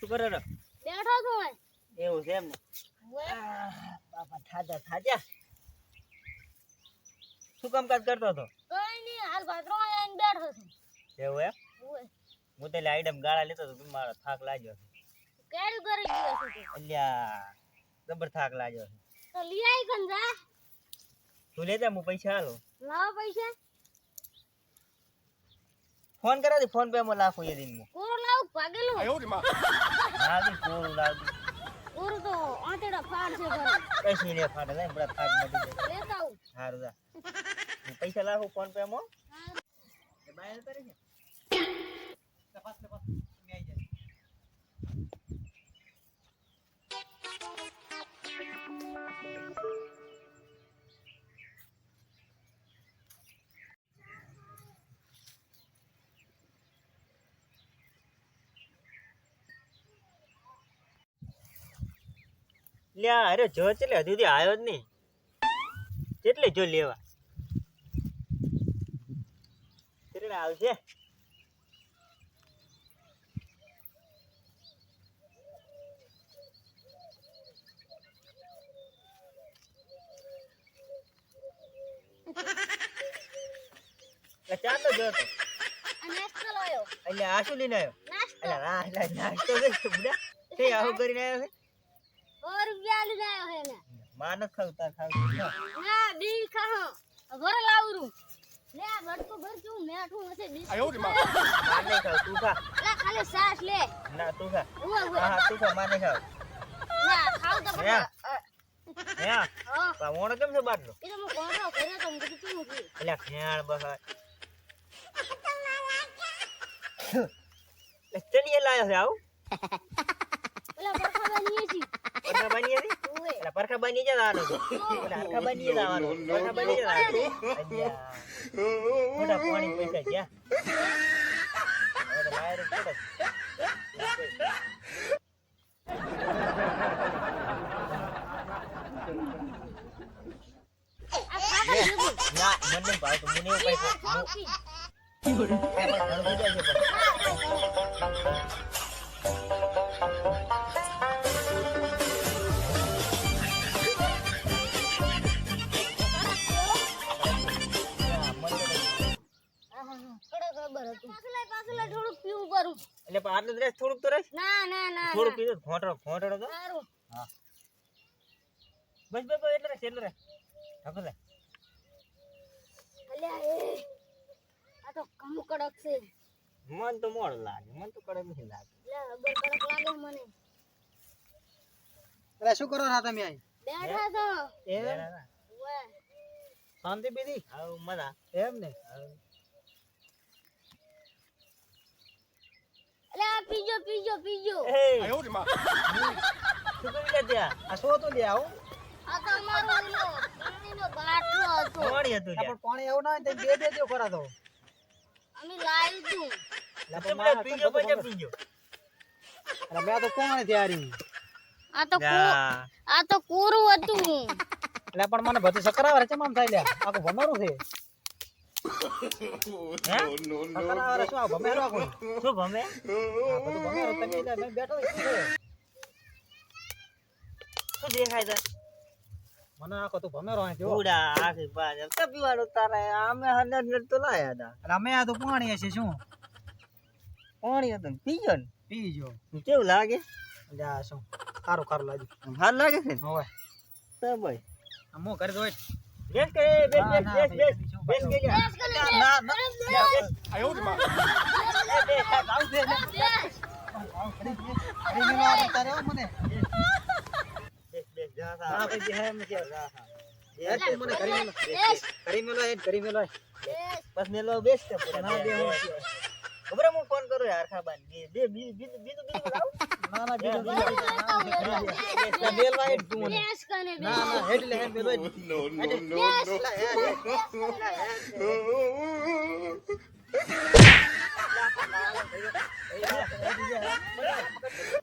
શું કરે રે બેઠો છું. એવું છે એમ ને? બાપા થાજા થાજા. શું કામકાજ કરતો હતો? કઈ નહીં હાલ ભાદરો આવીને બેઠો છું. એવું એમ? હું તો આઈડમ ગાળા લેતો હતો તું મારો થાક લાગ્યો કેરું કરી ગયો છું અલ્યા જબર થાક લાગ્યો છે. તો લઈ આઈ કન જા. તું લેતા હું પૈસા આલો લાવો પૈસા. ફોન કરા દે ફોન પે માં લાખો એ દિન કોરો લાવું ભાગેલું લાવી કોરું લાવી કોરો તો આંતડા ફાડ છે ઘરે. કશું ને ફાડ જાય બડા ફાડ મટી લેતા આવું સારું જા. હું પૈસા લાખો ફોન પે મો એ બાયલ કરે છે. તપાસ તપાસ લ્યા અરે જો ચલે હજુ સુધી આવ્યો જ નહીં. કેટલે જો લેવા. કેટલે આવશે? ચાલો જો એટલે આ શું લઈને આવ્યો. એટલે એટલે નાસ્તો બુડા તે આવું કરીને આવ્યો છે? સો રૂપિયા લઈને આવ્યો હે ને. માં ન ખાવ તાર ખાવ તું ખા. ના બી ખાહો. ઘરે લાવરું. લે આ ભટકો ભરતું મેઠું હશે બી. માં? નહીં ખાવ તું ખા. લે ખાલી સાસ લે. ના તું ખા. ઉવે ઉવે હા હા તું ખા માં નહીં ખાવ ના ખાવ હે? પછી હે હા પા મોણો કેમ છે બાટલો એ તો હું કોણો કર્યો તો હું કીધું કેવું એટલે ખેણ બહાર. ચડીએ લાયો છે આવું. પેલા બરખા બની છે પરખા બની હતી ઉવે એટલે પરખા બની જ આવવાનું છે એટલે હરખા બની જ આવવાનું પરખા બની જ આવવાનું અલ્યા મોટા પાણી પૈસા ગયા હવે તો લાયર જ પડે આ ખાતા જુદું ના મને નહીં ભાવતું મને એવું પૈસા કરું? એટલે પણ આટલું થોડુંક તો રહેશે. ના ના ના થોડુંક પીધું ઘોંટડો ઘોંટડો તો. સારું. હા. બસ બસ બસ એટલે રહેશે, એટલે રહે ઢાંકો લે. અલ્યા એ આ તો કમ કડક છે. મન તો મોડું લાગે મન તો કડક નથી લાગે. લે અગર કડક લાગે મને. અરે શું કરો છો તમે અહીં? બેઠા છો. એમ શાંતિ પીધી? હા મજા. એમ ને? પીજો પીજો એ શું કરી લે ત્યાં આ શું હતું લે આવું આ તો અમારો ઓલો પાણીનો બાટલો હતો પાણી હતું લ્યા. પણ પાણી એવું ના હોય તો બે ખરા તો અમે તું લે પીજો? પીજો એટલે મેં તો કોણ તૈયારી આ તો કુ- આ તો કોરું હતું એટલે પણ મને બધું સકરાવે છે આમ થાય લે આખું ભમેરું છે દેખાય મને આખો તું ભમેરો અહીં થયો આખી બાજ તો પીવાનું તારે. અમે હંડ્રેડ મિનિટ તો લાયા હતા અને અમે આ તો પાણી હશે શું? પાણી હતું ને પીજો ને. પીજો. કેવું લાગે? આ શું? સારું ખારું લાગ્યું. હાલ લાગે છે ને? હવે. તો ભાઈ. હું કરી દઉં બેસ કે બેસ બેસ બેસ બેસ બેસ કે ના, દે. ના. બેસ, જા, બેસ. બેસ. આવું હો મને બેસ, બેસ, જા, જા. હા ભાઈ બેહાય જા, જા. બેસ, બેસ, મને કરી મેલો. કરી મેલો હેડ કરી મેલો બસ મેલો બેસ કે ના, બે હું. ખબર હું ફોન કરું યાર ખાબાને. બે બે બીજું બીજું બીજું બીજું ના ના બીજું બીજું બેસ,